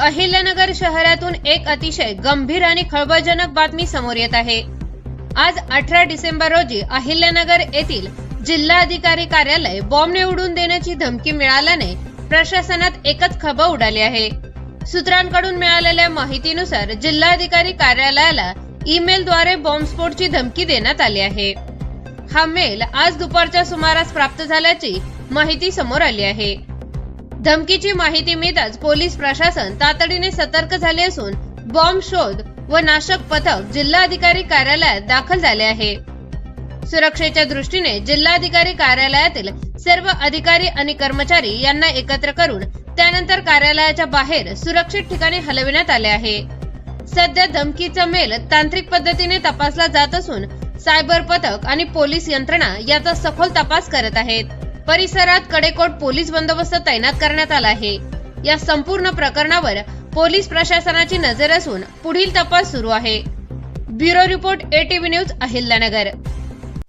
अहिल्यानगर शहरातून एक अतिशय गंभीर आणि खळबळजनक बातमी समोर येत आहे. आज अठरा डिसेंबर रोजी अहिल्यानगर येथील जिल्हाधिकारी कार्यालय बॉम्बने उडून देण्याची धमकी मिळाल्याने प्रशासनात एकच खळबळ उडाली आहे. सूत्रांकडून मिळालेल्या माहितीनुसार जिल्हाधिकारी कार्यालयाला ईमेलद्वारे बॉम्बस्फोटची धमकी देण्यात आली आहे. हा मेल आज दुपारच्या सुमारास प्राप्त झाल्याची माहिती समोर आली आहे. धमकीची माहिती मिळताच पोलीस प्रशासन तातडीने सतर्क झाले असून बॉम्ब शोध व नाशक पथक जिल्हाधिकारी कार्यालयात दाखल झाले आहे. सुरक्षेच्या दृष्टीने जिल्हाधिकारी कार्यालयातील सर्व अधिकारी आणि कर्मचारी यांना एकत्र करून त्यानंतर कार्यालयाच्या बाहेर सुरक्षित ठिकाणी हलविण्यात आले आहे. सध्या धमकीचा मेल तांत्रिक पद्धतीने तपासला जात असून सायबर पथक आणि पोलीस यंत्रणा याचा सखोल तपास करत आहेत. परिसरात कडेकोट पोलीस बंदोबस्त तैनात करण्यात आला आहे. या संपूर्ण प्रकरणावर पोलीस प्रशासनाची नजर असून पुढील तपास सुरू आहे. Bureau report ATV news Ahilyanagar.